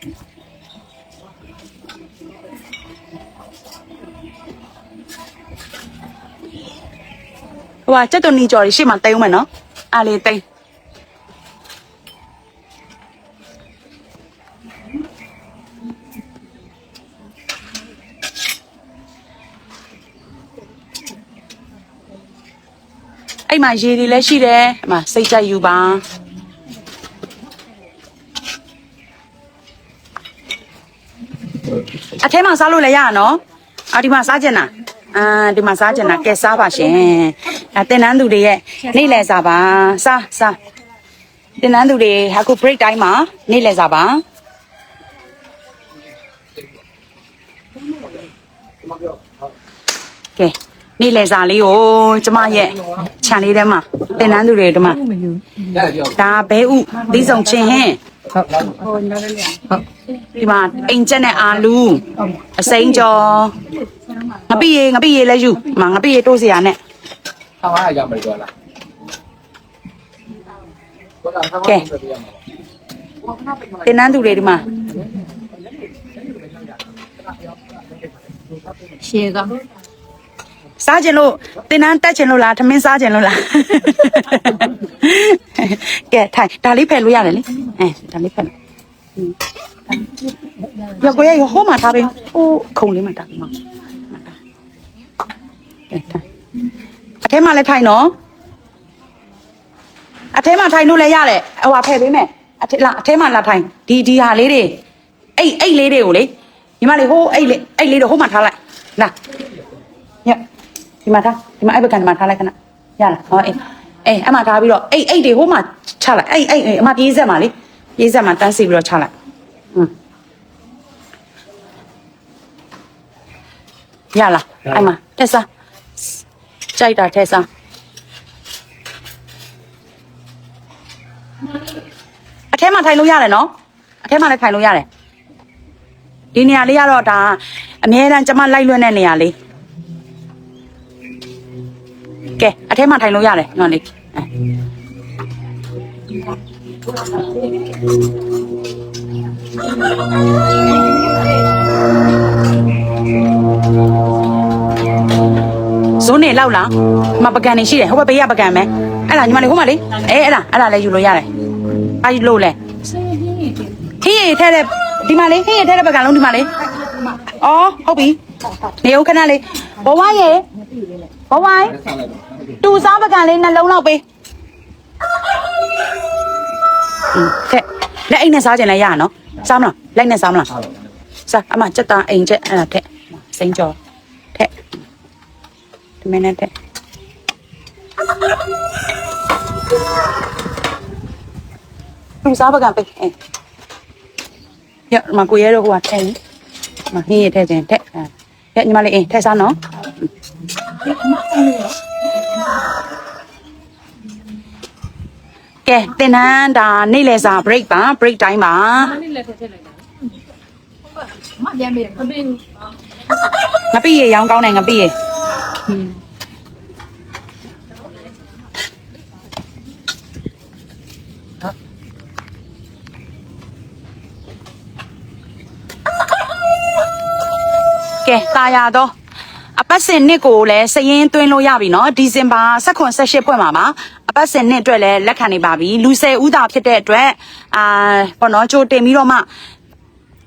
ဟိုကကြက်သွန်နီကြော်ကြီးရှေ့မှာတိမ့်ဦးမယ်နော်အားလေးတိမ့်အဲ့မှာရေတွေလည်းရှိတယ်အမစိတ်ကြိုက်ယူပါ အထဲမှာစားလို့လည်းရရနော်အာဒီမှာစားကျင်တာအာဒီမှာစားကျင်တာကဲစားပါရှင်အဲတင်နန်းသူတွေရဲ့နေ့လည်စားပါစားစားတင်နန်းသူတွေဟာခု break time မှာနေ့လည်စားပါကဲနေ့လည်စားလေးကိုကျမရဲ့ခြံလေးထဲမှာတင်နန်းသူတွေဒီမှာဒါဘဲဥသီးဆောင်ချင်းဟင်း ဒီမှာအိမ်ချက်နဲ့အာလူအစိမ်းကြော်ငပိရေငပိရေလည်းယူဒီမှာငပိရေတိုးစရာနဲ့ထောင်အားရမယ်ပြောလားကဲတင်နန်းသူတွေဒီမှာရှေက စားကျင်လို့တင်နန်းတက်ကျင်လို့လားထမင်းစားကျင်လို့လားကဲထိုင်ဒါလေးဖယ်လို့ရတယ်လေအဲဒါလေးဖယ်လို့ရောက်ကိုရရဟိုးမှာထားပေးဟိုးခုံလေးမှာထားပေးမကဲထိုင်အထဲမှာလည်းထိုင်နော်အထဲမှာထိုင်လို့လည်းရတယ်ဟိုဟာဖယ်ပေးမယ်အထဲလာအထဲမှာလာထိုင်ဒီဒီဟာလေးတွေအိတ်အိတ်လေးတွေကိုလေညီမလေးဟိုးအိတ်လေးအိတ်လေးတော့ဟိုးမှာထားလိုက်လာည ဒီမှာထားဒီမှာအဲ့ဘက်ကနေမှာထားလိုက်ခဏရလားဟောအေးအေးအမှထားပြီးတော့အိတ်အိတ်တွေဟိုးမှာချလိုက်အိတ်အိတ်အိတ်အမှပြေးဆက်မှာလေပြေးဆက်မှာတန်းစီပြီးတော့ချလိုက်ဟွန်းရလားအဲ့မှာတက်စားကြိုက်တာထက်စားအထဲမှာထိုင်လို့ရတယ်နော်အထဲမှာလည်းထိုင်လို့ရတယ်ဒီနေရာလေးကတော့ဒါအမြဲတမ်းကျမလိုက်လွတ်တဲ့နေရာလေး ကဲအထဲမှာထိုင်လို့ရတယ်ညောင်လေးအဲဇုံးနေလောက်လားမပကံနေရှိတယ်ဟိုဘက်ဘေးကပကံမယ်အဲ့ဒါညီမလေးဟိုမှာလေအေးအဲ့ဒါအဲ့ဒါလည်းယူလို့ရတယ်အဲ့ဒီလို့လဲခင်းရည်ထဲတဲ့ဒီမှာလေခင်းရည်ထဲတဲ့ဘက်ကလုံးဒီမှာလေအော်ဟုတ်ပြီနေဦးခဏလေးဘဝရေဘဝရေ တူစားဘက်ကလေးနှလုံးလောက်ပေးဟင်းတဲ့လက်အိမ်နဲ့စားကြင်လည်းရနော်စားမလားလက်နဲ့စားမလားစားအမစက်သားအိမ်ချက်အဲ့ဒါထက်စိမ့်ကြောထက်ဒီမင်းနဲ့ထက်လူစားပကံပိတ်အဲရမကိုရဲတော့ဟိုကထဲမဟင်းရထဲချင်းထဲအဲညီမလေးအင်းထဲစားနော် ကဲတင်နန်းဒါနေ့လည်စာ break ပါ break time ပါ နေ့လည်းထည့်ထည့်လိုက်တာမပြန်ပြီမပြီး ငပိရေရောင်းကောင်းတယ်ငပိရေကဲตายရတော့အပတ်စဉ်နှစ်ကိုလည်းစရင်သွင်းလို့ရပြီเนาะဒီဇင်ဘာ16 18ဖွင့်မှာပါ အပတ်စဉ်နှစ်အတွက်လည်းလက်ခံနေပါပြီလူ၁၀ဦးသာဖြစ်တဲ့အတွက်အာပေါ့နော်ကြိုတင်ပြီးတော့မှ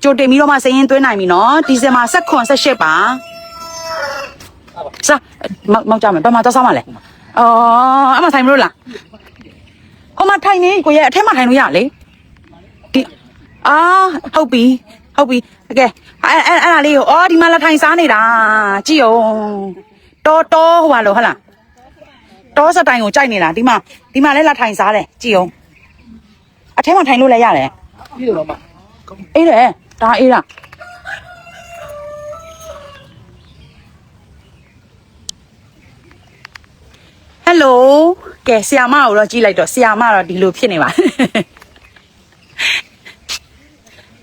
ကြိုတင်ပြီးတော့မှစရင်သွင်းနိုင်ပြီနော်ဒီဇင်ဘာ၁၇၁၈ပါစာမောက်ကြမယ်ဘာမှသွားဆောင်မလဲအော်အမဆိုင်မလို့လားဟိုမှာထိုင်နေကိုရဲ့အထက်မှာထိုင်လို့ရလေဒီအာဟုတ်ပြီဟုတ်ပြီတကယ်အဲ့အဲ့အဲ့ဒါလေးကိုအော်ဒီမှာလက်ထိုင်စားနေတာကြည့်အောင်တော်တော်ဟိုပါလို့ဟုတ်လား တောစတိုင်ကိုကြိုက်နေတာဒီမှာဒီမှာလည်းလာထိုင်စားတယ်ကြည့်အောင်အထက်မှာထိုင်လို့လည်းရတယ်ပြီးတော့မှအေးတယ်ဒါအေးတာဟယ်လိုကဲဆီယာမကိုတော့ကြည့်လိုက်တော့ဆီယာမတော့ဒီလိုဖြစ်နေပါ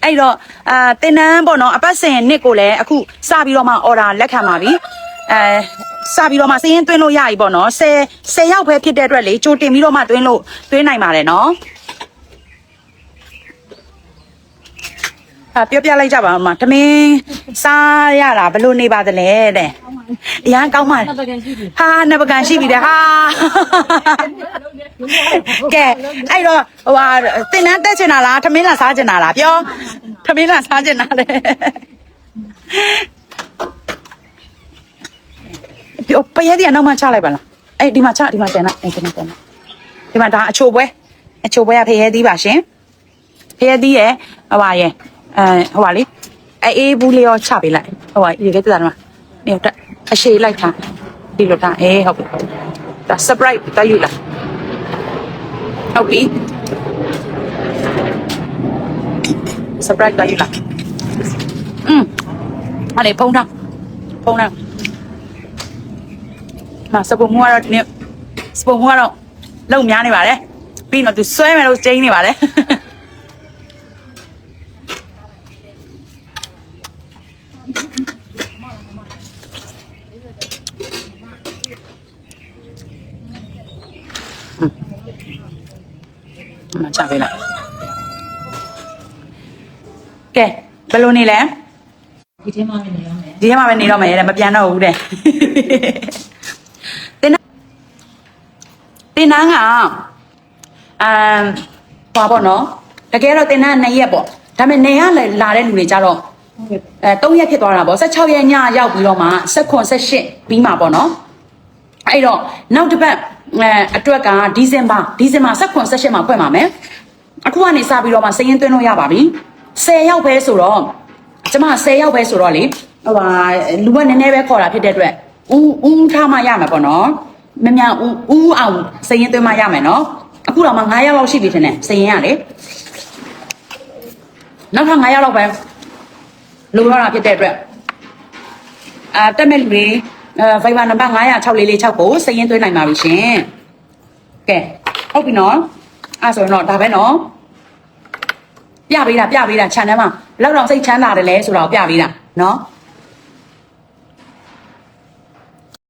အဲ့တော့အာတင်နန်းပေါ့နော်အပတ်စဉ်နှစ်ကိုလည်းအခုစပြီးတော့မှအော်ဒါလက်ခံပါပြီ အဲစပြီးတော့မှစရင်သွင်းလို့ရပြီပေါ့နော်10 10ရောက်ပဲဖြစ်တဲ့အတွက်လေကြိုတင်ပြီးတော့မှသွင်းလို့သွင်းနိုင်ပါတယ်နော်ဟာပြောပြလိုက်ကြပါဦးမသမင်းစားရတာဘယ်လိုနေပါသလဲတဲ့အရန်ကောင်းပါလားတော့ကန်ရှိပြီဟာနဘကန်ရှိပြီတဲ့ဟာကဲအဲ့တော့ဟိုဟာတင်တန်းတက်ချင်တာလားသမင်းလာစားချင်တာလားပြောသမင်းလာစားချင်တာလေ ပြောပရဲဒီအနောက်မှချလိုက်ပါလားအဲ့ဒီမှာချဒီမှာတင်လိုက်အဲ့ဒီမှာတင်လိုက်ဒီမှာဒါအချိုပွဲအချိုပွဲကဖရဲသီးပါရှင်ဖရဲသီးရဲ့ဟိုပါရဲ့အဲဟိုပါလေအေးအေးဘူးလေးရောချပေးလိုက်ဟိုပါရေခဲတက်တာဒီမှာနေတော့အရှိလိုက်ထားဒီလိုထားအေးဟုတ်ပြီဒါ surprise တယူလားဟုတ်ပြီ surprise တယူလားอืมအဲ့လေဖုန်းထားဖုန်းထား မစပုံမွားတော့ဒီနေ့စပုံမွားတော့လုံများနေပါတယ်ပြီးတော့သူဆွဲမယ်လို့ကျင်းနေပါတယ်မချပေးလိုက်ကဲဘယ်လိုနေလဲဒီထဲမှာနေရမယ်ဒီထဲမှာပဲနေတော့မယ်တဲ့မပြန်တော့ဘူးတဲ့တင် တင်နန်းကအမ်ဟောပေါ့နော်တကယ်တော့တင်နန်း2ရက်ပေါ့ဒါပေမဲ့နေရလာတဲ့လူတွေကြတော့အဲ3ရက်ဖြစ်သွားတာပေါ့16ရက်ညရောက်ပြီးတော့မှ16 18ပြီးမှာပေါ့နော်အဲ့တော့နောက်တစ်ပတ်အဲအတွက်ကဒီဇင်ဘာဒီဇင်ဘာ16 18မှာဖွင့်ပါမယ်အခုကနေစပြီးတော့မှစရင်သွင်းလို့ရပါပြီ10ရောက်ပဲဆိုတော့ကျမ10ရောက်ပဲဆိုတော့လေဟိုဟာလူကနည်းနည်းပဲခေါ်တာဖြစ်တဲ့အတွက်ဦးဦးထားမှရမှာပေါ့နော် မများဦးဦးအောင်စရင်သွင်းမရမယ်နော်အခုတော့မှ900လောက်ရှိပြီထင်တယ်စရင်ရလေနောက်ထပ်900လောက်ပဲလုံတော့တာဖြစ်တဲ့အတွက်အာတက်မဲ့လူတွေအဲ Viber နံပါတ်9064469ကိုစရင်သွင်းနိုင်ပါပြီရှင်ကဲဟုတ်ပြီနော်အဲ့ဆိုရင်တော့ဒါပဲနော်ပြပေးတာပြပေးတာ channel မှာလောက်တော့စိတ်ချမ်းသာတယ်လဲဆိုတော့ပြပေးတာနော်